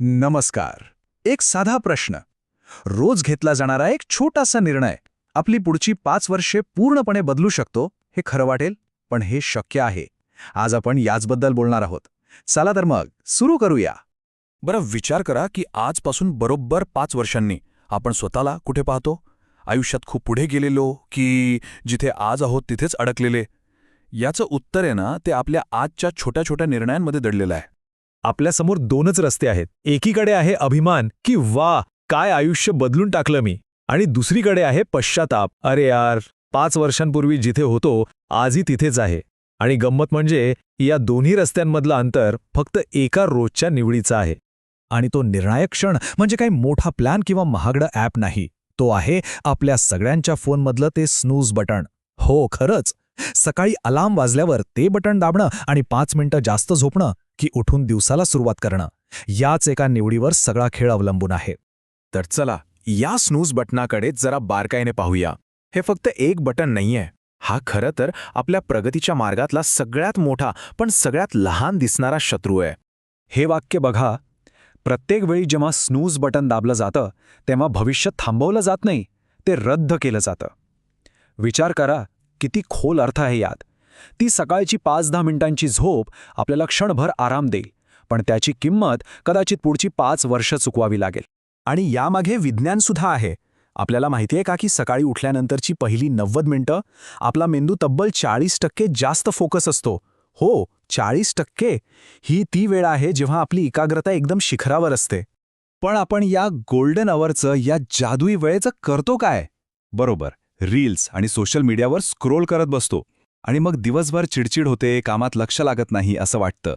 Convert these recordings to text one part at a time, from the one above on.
नमस्कार. एक साधा प्रश्न. रोज घेतला जाणारा एक छोटासा निर्णय आपली पुढची पाच वर्षे पूर्णपणे बदलू शकतो हे खरं वाटेल पण हे शक्य आहे. आज आपण याचबद्दल बोलणार आहोत. चला तर मग सुरू करूया. बरं विचार करा की आजपासून बरोबर पाच वर्षांनी आपण स्वतःला कुठे पाहतो? आयुष्यात खूप पुढे गेलेलो की जिथे आज आहोत तिथेच अडकलेले? याचं उत्तर आहे ना ते आपल्या आजच्या छोट्या छोट्या निर्णयांमध्ये दडलेलं आहे. आपल्यासमोर दोनच रस्ते आहेत. एकीकडे आहे अभिमान की वा काय आयुष्य बदलून टाकलं मी. आणि दुसरीकडे आहे पश्चाताप. अरे यार पाच वर्षांपूर्वी जिथे होतो आजही तिथेच आहे. आणि गंमत म्हणजे या दोन्ही रस्त्यांमधलं अंतर फक्त एका रोजच्या निवडीचं आहे. आणि तो निर्णायक क्षण म्हणजे काही मोठा प्लॅन किंवा महागडं ॲप नाही. तो आहे आपल्या सगळ्यांच्या फोनमधलं ते स्नूज बटण. हो खरंच. सकाळी अलार्म वाजल्यावर ते बटण दाबणं आणि पाच मिनिटं जास्त झोपणं की उठून दिवसाला सुरुवात करणं. याच एका निवडीवर सगळा खेळ अवलंबून आहे. तर चला या स्नूज बटनाकडे जरा बारकाईने पाहूया. हे फक्त एक बटन नाहीये. हा खरं तर आपल्या प्रगतीच्या मार्गातला सगळ्यात मोठा पण सगळ्यात लहान दिसणारा शत्रू आहे. हे वाक्य बघा. प्रत्येक वेळी जेव्हा स्नूज बटन दाबलं जातं तेव्हा भविष्य थांबवलं जात नाही ते रद्द केलं जातं. विचार करा किती खोल अर्थ आहे यात. ती सकाळची पाच दहा मिनिटांची झोप आपल्याला क्षणभर आराम देईल पण त्याची किंमत कदाचित पुढची पाच वर्ष चुकवावी लागेल. आणि यामागे विज्ञानसुद्धा आहे. आपल्याला माहिती आहे का की सकाळी उठल्यानंतरची पहिली नव्वद मिनिटं? आपला मेंदू तब्बल चाळीस टक्के जास्त फोकस असतो. हो चाळीस टक्के. ही ती वेळ आहे जेव्हा आपली एकाग्रता एकदम शिखरावर असते. पण आपण या गोल्डन अवरचं या जादुई वेळेचं करतो काय? बरोबर रील्स आणि सोशल मीडियावर स्क्रोल करत बसतो. आणि मग दिवसभर चिडचिड होते कामात लक्ष लागत नाही असं वाटतं.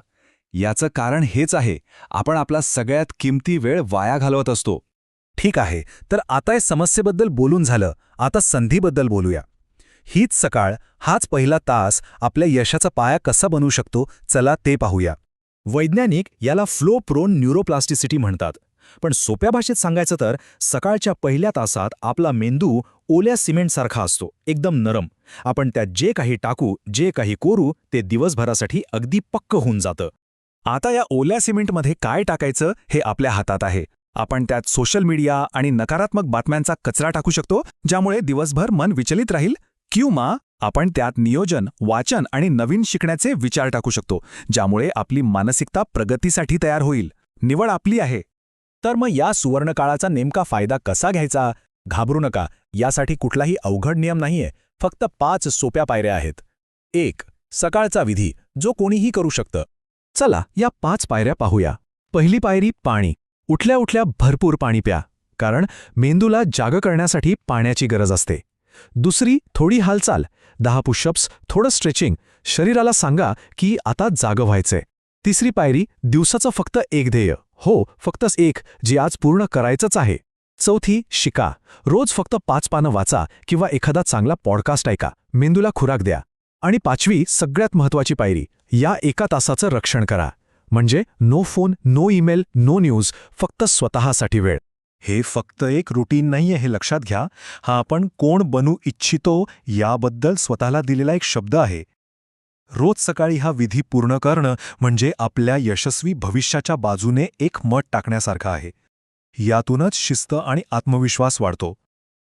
याचं कारण हेच आहे आपण आपला सगळ्यात किमती वेळ वाया घालवत असतो. ठीक आहे तर आता या समस्येबद्दल बोलून झालं आता संधीबद्दल बोलूया. हीच सकाळ हाच पहिला तास आपल्या यशाचा पाया कसा बनवू शकतो चला ते पाहूया. वैज्ञानिक याला फ्लो प्रोन न्यूरोप्लास्टिसिटी म्हणतात. पण सोप्या भाषेत सांगायचं तर सकाळच्या पहिल्या तासात आपला मेंदू ओल्या सिमेंटसारखा असतो एकदम नरम. आपण त्यात जे काही टाकू जे काही कोरू ते दिवसभरासाठी अगदी पक्क होऊन जातं. आता या ओल्या सिमेंटमध्ये काय टाकायचं हे आपल्या हातात आहे. आपण त्यात सोशल मीडिया आणि नकारात्मक बातम्यांचा कचरा टाकू शकतो ज्यामुळे दिवसभर मन विचलित राहील किंवा आपण त्यात नियोजन वाचन आणि नवीन शिकण्याचे विचार टाकू शकतो ज्यामुळे आपली मानसिकता प्रगतीसाठी तयार होईल. निवड आपली आहे. तर मग या सुवर्णकाळाचा नेमका फायदा कसा घ्यायचा? घाबरू नका. यासाठी कुठलाही अवघड नियम नाहीये. फक्त पाच सोप्या पायऱ्या आहेत. एक सकाळचा विधी जो कोणीही करू शकतं. चला या पाच पायऱ्या पाहूया. पहिली पायरी पाणी. उठल्या उठल्या भरपूर पाणी प्या कारण मेंदूला जाग करण्यासाठी पाण्याची गरज असते. दुसरी थोडी हालचाल. दहा पुशअप्स थोडं स्ट्रेचिंग. शरीराला सांगा की आता जागं व्हायचंय. तिसरी पायरी दिवसाचं फक्त एक ध्येय. हो फक्तच एक जी आज पूर्ण करायचंच आहे. चौथी शिका. रोज फक्त पाच पानं वाचा किंवा एखादा चांगला पॉडकास्ट ऐका. मेंदूला खुराक द्या. आणि पाचवी सगळ्यात महत्वाची पायरी या एका तासाचं रक्षण करा. म्हणजे no phone no email no news फक्त स्वतःसाठी वेळ. हे फक्त एक रुटीन नाहीये हे लक्षात घ्या. हा आपण कोण बनू इच्छितो याबद्दल स्वतःला दिलेला एक शब्द आहे. रोज सकाळी हा विधी पूर्ण करणं म्हणजे आपल्या यशस्वी भविष्याच्या बाजूने एक मत टाकण्यासारखं आहे. यातूनच शिस्त आणि आत्मविश्वास वाढतो.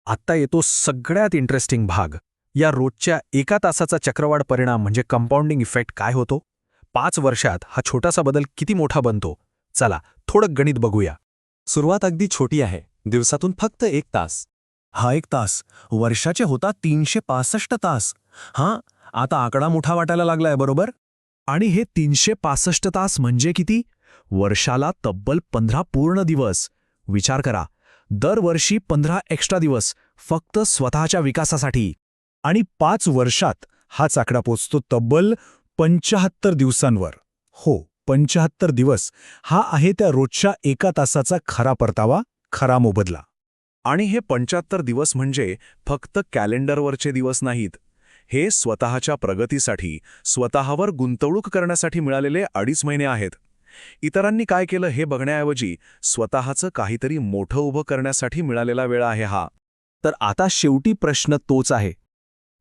आत्ता येतो सगळ्यात इंटरेस्टिंग भाग. या रोजच्या एका तासाचा चक्रवाढ परिणाम म्हणजे कंपाऊंडिंग इफेक्ट काय होतो? पाच वर्षात हा छोटासा बदल किती मोठा बनतो? चला थोडं गणित बघूया. सुरुवात अगदी छोटी आहे. दिवसातून फक्त एक तास. हा एक तास. वर्षाचे होता तीनशे पासष्ट तास. हां आता आकडा मोठा वाटायला लागलाय बरोबर? आणि हे तीनशे पासष्ट तास म्हणजे किती? वर्षाला तब्बल पंधरा पूर्ण दिवस. विचार करा. दरवर्षी पंधरा एक्स्ट्रा दिवस फक्त स्वतःच्या विकासासाठी. आणि पाच वर्षात हाच आकडा पोचतो तब्बल पंचाहत्तर दिवसांवर. हो पंचाहत्तर दिवस. हा आहे त्या रोजच्या एका तासाचा खरा परतावा खरा मोबदला. आणि हे पंचाहत्तर दिवस म्हणजे फक्त कॅलेंडरवरचे दिवस नाहीत हे स्वतःच्या प्रगतीसाठी स्वतःवर गुंतवणूक करण्यासाठी मिळालेले अडीच महिने आहेत. इतरांनी काय केलं हे बघण्याऐवजी स्वतःचं काहीतरी मोठं उभं करण्यासाठी मिळालेला वेळ आहे हा. तर आता शेवटी प्रश्न तोच आहे.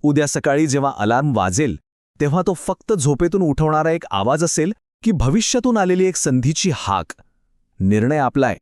उद्या सकाळी जेव्हा अलार्म वाजेल तेव्हा तो फक्त झोपेतून उठवणारा एक आवाज असेल की भविष्यातून आलेली एक संधीची हाक. निर्णय आपलाय.